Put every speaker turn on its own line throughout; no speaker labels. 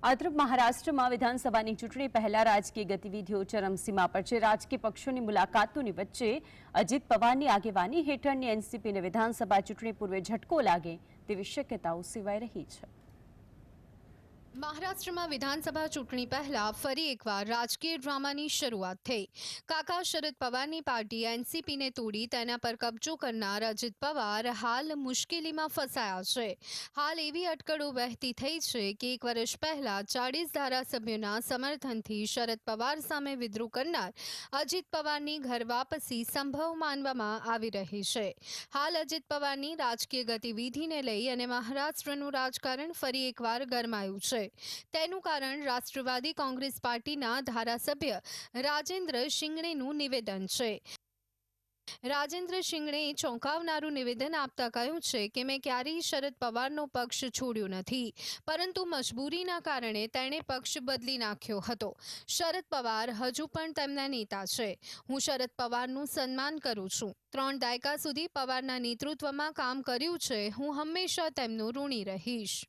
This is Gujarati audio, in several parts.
આ મહારાષ્ટ્રમાં વિધાનસભાની ચૂંટણી પહેલા રાજકીય ગતિવિધિઓ ચરમસીમા પર છે. રાજકીય પક્ષોની મુલાકાતોની વચ્ચે અજીત પવારની આગેવાની હેઠળની એનસીપીને વિધાનસભા ચૂંટણી પૂર્વે ઝટકો લાગે તેવી શક્યતાઓ સેવાઈ રહી છે.
મહારાષ્ટ્રમાં વિધાનસભા ચૂંટણી પહેલા ફરી એકવાર રાજકીય ડ્રામાની શરૂઆત થઈ. કાકા શરદ પવારની પાર્ટી એનસીપીને તોડી, તેના પર કબજો કરનાર અજીત પવાર હાલ મુશ્કેલીમાં ફસાયા છે. હાલ એવી અટકળો વહેતી થઈ છે કે એક વર્ષ પહેલા ચાળીસ ધારાસભ્યોના સમર્થનથી શરદ પવાર સામે વિદ્રોહ કરનાર અજીત પવારની ઘર વાપસી સંભવ માનવામાં આવી રહી છે. હાલ અજીત પવારની રાજકીય ગતિવિધિને લઈ અને મહારાષ્ટ્રનું રાજકારણ ફરી એકવાર ગરમાયું છે. તેનું કારણ રાષ્ટ્રવાદી કોંગ્રેસ પાર્ટીના ધારાસભ્ય રાજેન્દ્ર શિંગણેનું નિવેદન છે. રાજેન્દ્ર શિંગણેએ ચોંકાવનારું નિવેદન આપતા કહ્યું છે કે, મેં ક્યારેય શરદ પવારનો પક્ષ છોડ્યો નથી, પરંતુ મજબૂરીના કારણે તેણે પક્ષ બદલી નાખ્યો હતો. શરદ પવાર હજુ પણ તેમના નેતા છે. હું શરદ પવારનું સન્માન કરું છું. ત્રણ દાયકા સુધી પવારના નેતૃત્વમાં કામ કર્યું છે. હું હંમેશા તેમનું ઋણી રહીશ.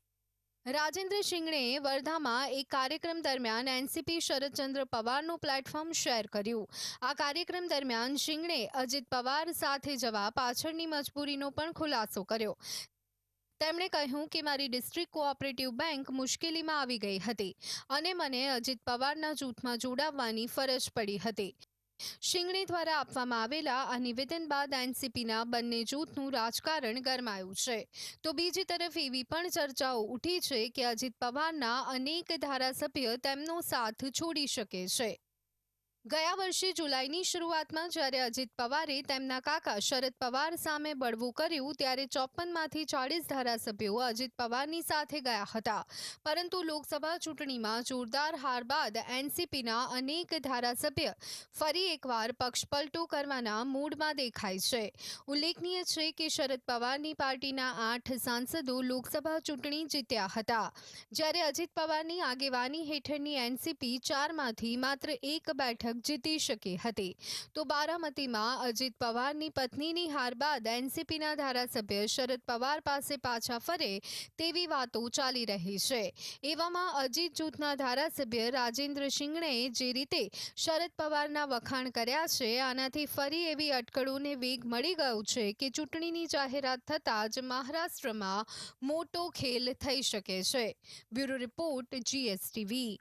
રાજેન્દ્ર શિંગણેએ વર્ધામાં એક કાર્યક્રમ દરમિયાન એનસીપી શરદચંદ્ર પવારનું પ્લેટફોર્મ શેર કર્યું. આ કાર્યક્રમ દરમિયાન શિંગણે અજીત પવાર સાથે જવા પાછળની મજબૂરીનો પણ ખુલાસો કર્યો. તેમણે કહ્યું કે મારી ડિસ્ટ્રિક્ટ કોઓપરેટિવ બેંક મુશ્કેલીમાં આવી ગઈ હતી અને મને અજીત પવારના જૂથમાં જોડાવવાની ફરજ પડી હતી. શિંગણે દ્વારા આપવામાં આવેલા આ નિવેદન બાદ એનસીપીના બંને જૂથનું રાજકારણ ગરમાયું છે. તો બીજી તરફ એવી પણ ચર્ચાઓ ઉઠી છે કે અજીત પવારના અનેક ધારાસભ્ય તેમનો સાથ છોડી શકે છે. ગયા વર્ષે જુલાઈની શરૂઆતમાં જ્યારે અજીત પવારે તેમના કાકા શરદ પવાર સામે બળવું કર્યું, ત્યારે ચોપનમાંથી ચાળીસ ધારાસભ્યો અજીત પવારની સાથે ગયા હતા. પરંતુ લોકસભા ચૂંટણીમાં જોરદાર હાર બાદ એનસીપીના અનેક ધારાસભ્ય ફરી એકવાર પક્ષપલટો કરવાના મૂડમાં દેખાય છે. ઉલ્લેખનીય છે કે શરદ પવારની પાર્ટીના આઠ સાંસદો લોકસભા ચૂંટણી જીત્યા હતા. જ્યારે અજીત પવારની આગેવાની હેઠળની એનસીપી ચારમાંથી માત્ર એક બેઠક જીતી શકી હતી. તો બારામતીમાં અજીત પવારની પત્નીની હાર બાદ એનસીપીના ધારાસભ્ય શરદ પવાર પાસે પાછા ફરે તેવી વાતો ચાલી રહી છે. એવામાં અજીત જૂથના ધારાસભ્ય રાજેન્દ્ર શિંગણેએ જે રીતે શરદ પવારના વખાણ કર્યા છે, આનાથી ફરી એવી અટકળોને વેગ મળી ગયો છે કે ચૂંટણીની જાહેરાત થતાં જ મહારાષ્ટ્રમાં મોટો ખેલ થઈ શકે છે. Bureau report, GSTV.